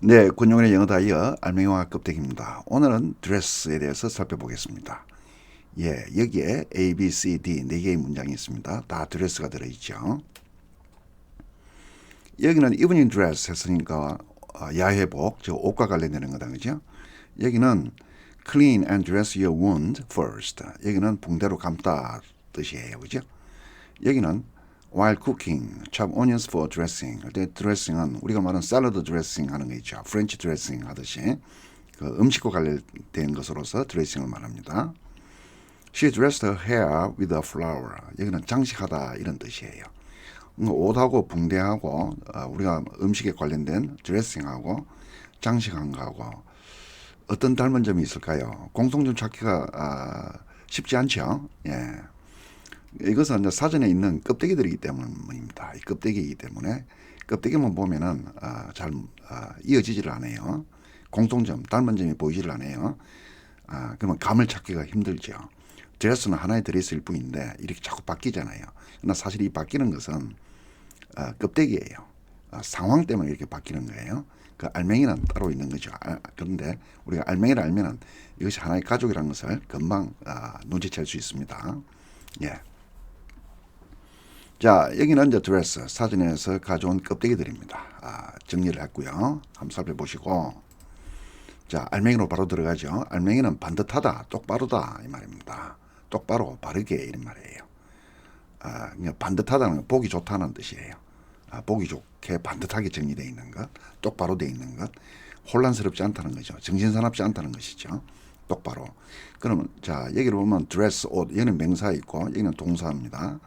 네, 권용현의 영어 다이어 알맹이와 껍데기입니다. 오늘은 드레스에 대해서 살펴보겠습니다. 예, 여기에 A, B, C, D 네 개의 문장이 있습니다. 다 드레스가 들어있죠. 여기는 이브닝 드레스 했으니까 어, 야해복, 저 옷과 관련되는 거다, 그죠? 여기는 clean and dress your wound first. 여기는 붕대로 감다 뜻이에요, 그죠? 여기는 while cooking, chop onions for dressing. 그때 드레싱은 우리가 말하는 샐러드 드레싱 하는 거 있죠. 프렌치 드레싱 하듯이 그 음식과 관련된 것으로서 드레싱을 말합니다. She dressed her hair with a flower. 여기는 장식하다 이런 뜻이에요. 음, 옷하고 붕대하고 어, 우리가 음식에 관련된 드레싱하고 장식한 거하고 어떤 닮은 점이 있을까요? 공통점 찾기가 아, 쉽지 않죠. 예. 이것은 이제 사전에 있는 껍데기들이기 때문입니다. 이 껍데기이기 때문에 껍데기만 보면은 아, 잘 아, 이어지지를 않아요. 공통점, 닮은 점이 보이지를 않아요. 아, 그러면 감을 찾기가 힘들죠. 드레스는 하나의 드레스일 뿐인데 이렇게 자꾸 바뀌잖아요. 그러나 사실 이 바뀌는 것은 아, 껍데기예요. 아, 상황 때문에 이렇게 바뀌는 거예요. 그 알맹이는 따로 있는 거죠. 아, 그런데 우리가 알맹이를 알면은 이것이 하나의 가족이라는 것을 금방 아, 눈치챌 수 있습니다. 예. 자, 여기는 이제 드레스 사전에서 가져온 껍데기들입니다. 아, 정리를 했고요. 한번 살펴보시고. 자, 알맹이로 바로 들어가죠. 알맹이는 반듯하다, 똑바로다 이 말입니다. 똑바로, 바르게 이런 말이에요. 아, 그냥 반듯하다는 건 보기 좋다는 뜻이에요. 아, 보기 좋게 반듯하게 정리되어 있는 것, 똑바로 되어 있는 것, 혼란스럽지 않다는 거죠. 정신사납지 않다는 것이죠. 똑바로. 그러면 자 여기를 보면 드레스 옷 여기는 명사 있고 여기는 동사입니다.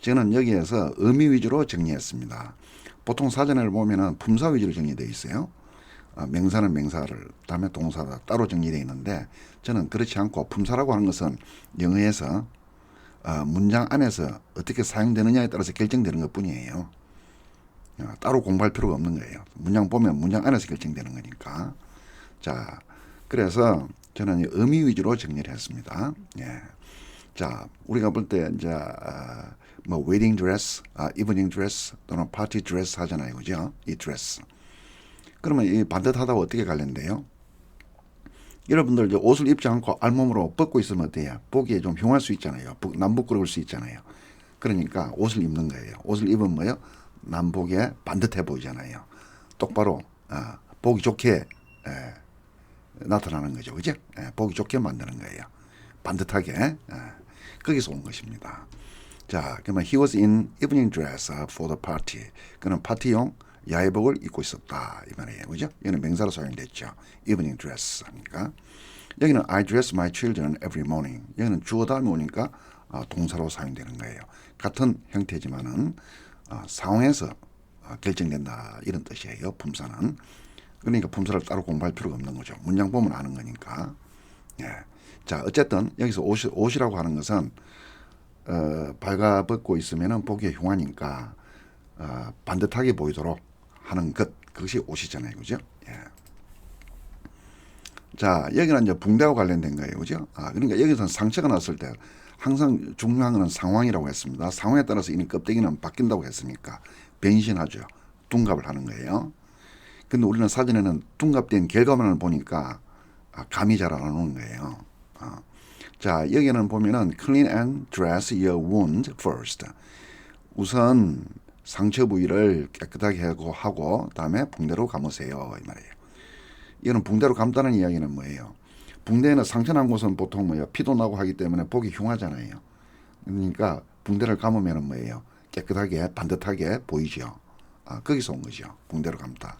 저는 여기에서 의미 위주로 정리했습니다. 보통 사전을 보면은 품사 위주로 정리되어 있어요. 아, 명사는 명사를 다음에 동사가 따로 정리되어 있는데 저는 그렇지 않고 품사라고 하는 것은 영어에서 아, 문장 안에서 어떻게 사용되느냐에 따라서 결정되는 것 뿐이에요. 아, 따로 공부할 필요가 없는 거예요. 문장 보면 문장 안에서 결정되는 거니까. 자, 그래서 저는 이 의미 위주로 정리를 했습니다. 예. 자, 우리가 볼 때 이제 아, 뭐 웨딩 드레스, 아, 이브닝 드레스 또는 파티 드레스 하잖아요, 그죠? 이 드레스. 그러면 이 반듯하다고 어떻게 관련돼요? 여러분들 이제 옷을 입지 않고 알몸으로 벗고 있으면 어때요? 보기에 좀 흉할 수 있잖아요. 부- 남부끄러울 수 있잖아요. 그러니까 옷을 입는 거예요. 옷을 입으면 뭐요? 남보기에 반듯해 보이잖아요. 똑바로 아, 보기 좋게 에, 나타나는 거죠, 그죠? 예, 보기 좋게 만드는 거예요. 반듯하게 예, 거기서 온 것입니다. 자, 그러면 he was in evening dress for the party. 그는 파티용 야외복을 입고 있었다 이 말이에요, 그죠? 이거는 명사로 사용됐죠. evening dress 하니까 여기는 I dress my children every morning. 여기는 주어 다음에 오니까 아, 동사로 사용되는 거예요. 같은 형태지만은 아, 상황에서 아, 결정된다 이런 뜻이에요. 품사는 그러니까 품사를 따로 공부할 필요가 없는 거죠. 문장 보면 아는 거니까. 예. 자, 어쨌든 여기서 옷, 옷이라고 하는 것은 어, 발가벗고 있으면은 보기에 흉하니까 어, 반듯하게 보이도록 하는 것 그것이 옷이잖아요, 그죠? 예. 자, 여기는 이제 붕대와 관련된 거예요, 그죠? 아, 그러니까 여기서는 상처가 났을 때 항상 중요한 것은 상황이라고 했습니다. 상황에 따라서 이 껍데기는 바뀐다고 했으니까 변신하죠. 둔갑을 하는 거예요. 근데 우리는 사전에는 둔갑된 결과만을 보니까 아, 감이 잘 안 오는 거예요. 어. 자, 여기는 보면은 clean and dress your wound first. 우선 상처 부위를 깨끗하게 하고 하고 다음에 붕대로 감으세요 이 말이에요. 이거는 붕대로 감다는 이야기는 뭐예요? 붕대에는 상처 난 곳은 보통 뭐예요? 피도 나고 하기 때문에 보기 흉하잖아요. 그러니까 붕대를 감으면 뭐예요? 깨끗하게 반듯하게 보이죠. 아, 거기서 온 거죠. 붕대로 감다.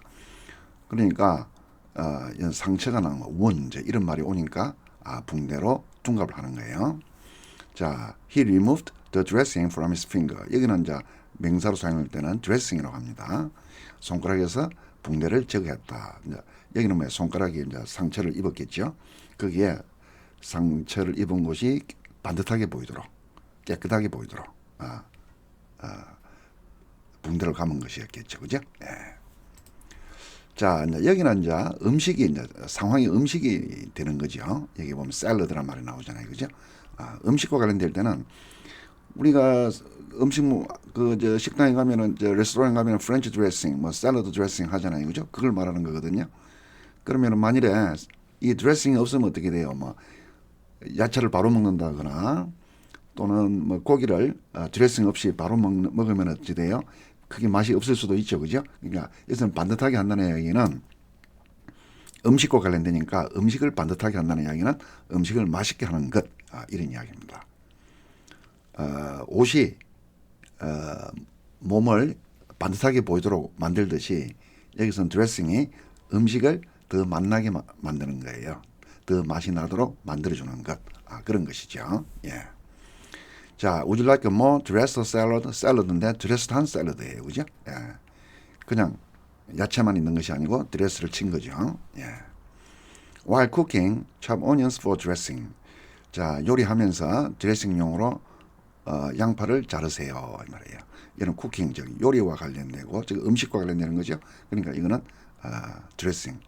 그러니까 어, 상처가 난 원제 이런 말이 오니까 아, 붕대로 둔갑을 하는 거예요. 자, he removed the dressing from his finger. 여기는 이제 명사로 사용할 때는 dressing이라고 합니다. 손가락에서 붕대를 제거했다. 이제 여기는 뭐 손가락에 이제 상처를 입었겠죠. 거기에 상처를 입은 곳이 반듯하게 보이도록 깨끗하게 보이도록 아, 아, 붕대를 감은 것이었겠죠, 그죠? 예. 자, 이제 여기는 이제 음식이 이제 상황이 음식이 되는 거죠. 여기 보면 샐러드란 말이 나오잖아요. 그죠? 아, 음식과 관련될 때는 우리가 음식 그저 식당에 가면은 저 레스토랑에 가면은 프렌치 드레싱, 뭐 샐러드 드레싱 하잖아요, 그죠? 그걸 말하는 거거든요. 그러면은 만일에 이 드레싱이 없으면 어떻게 돼요? 뭐 야채를 바로 먹는다거나 또는 뭐 고기를 어, 드레싱 없이 바로 먹, 먹으면 어찌 돼요? 그게 맛이 없을 수도 있죠, 그죠? 그러니까 여기서는 반듯하게 한다는 이야기는 음식과 관련되니까 음식을 반듯하게 한다는 이야기는 음식을 맛있게 하는 것 아, 이런 이야기입니다. 어, 옷이 어, 몸을 반듯하게 보이도록 만들듯이 여기서는 드레싱이 음식을 더 맛나게 마- 만드는 거예요. 더 맛이 나도록 만들어주는 것 아, 그런 것이죠. 예. 자, would you like a more dressed salad? 샐러드인데 드레스한 샐러드예요, 그죠? 예. 그냥 야채만 있는 것이 아니고 드레스를 친 거죠. 예. While cooking, chop onions for dressing. 자, 요리하면서 드레싱용으로 어, 양파를 자르세요. 이 말이에요. 이는 쿠킹, 즉 요리와 관련되고, 즉 음식과 관련되는 거죠. 그러니까 이거는 아, 드레싱을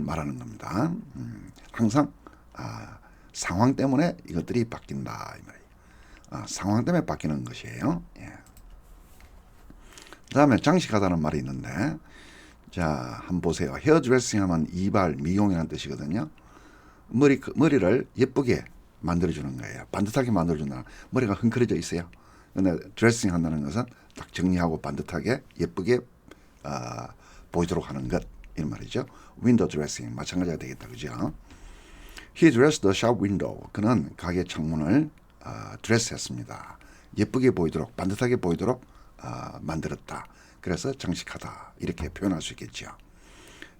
말하는 겁니다. 음, 항상 아, 상황 때문에 이것들이 바뀐다. 이 말이에요. 아, 상황 때문에 바뀌는 것이에요. 예. 그다음에 장식하다는 말이 있는데, 자, 한번 보세요. 헤어 드레싱 하면 이발, 미용이라는 뜻이거든요. 머리 머리를 예쁘게 만들어주는 거예요. 반듯하게 만들어준다. 머리가 흥크러져 있어요. 근데 드레싱 한다는 것은 딱 정리하고 반듯하게 예쁘게 어, 보이도록 하는 것 이런 말이죠. 윈도우 드레싱 마찬가지가 되겠다, 그죠? He dressed the shop window. 그는 가게 창문을 어, 드레스했습니다. 예쁘게 보이도록 반듯하게 보이도록 어, 만들었다. 그래서 장식하다 이렇게 표현할 수 있겠죠.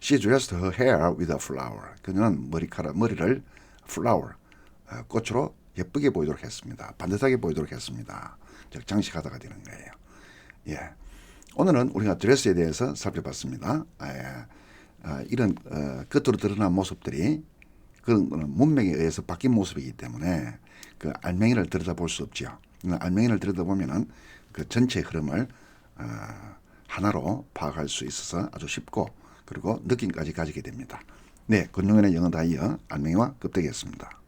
She dressed her hair with a flower. 그녀는 머리카락 머리를 flower 어, 꽃으로 예쁘게 보이도록 했습니다. 반듯하게 보이도록 했습니다. 즉 장식하다가 되는 거예요. 예. 오늘은 우리가 드레스에 대해서 살펴봤습니다. 아, 예. 아, 이런 어, 겉으로 드러난 모습들이 그런 거는 문맥에 의해서 바뀐 모습이기 때문에 그 알맹이를 들여다볼 수 없죠. 그 알맹이를 들여다보면은 그 전체 흐름을 어, 하나로 파악할 수 있어서 아주 쉽고 그리고 느낌까지 가지게 됩니다. 네, 권용현의 영어 다이어 알맹이와 껍데기였습니다.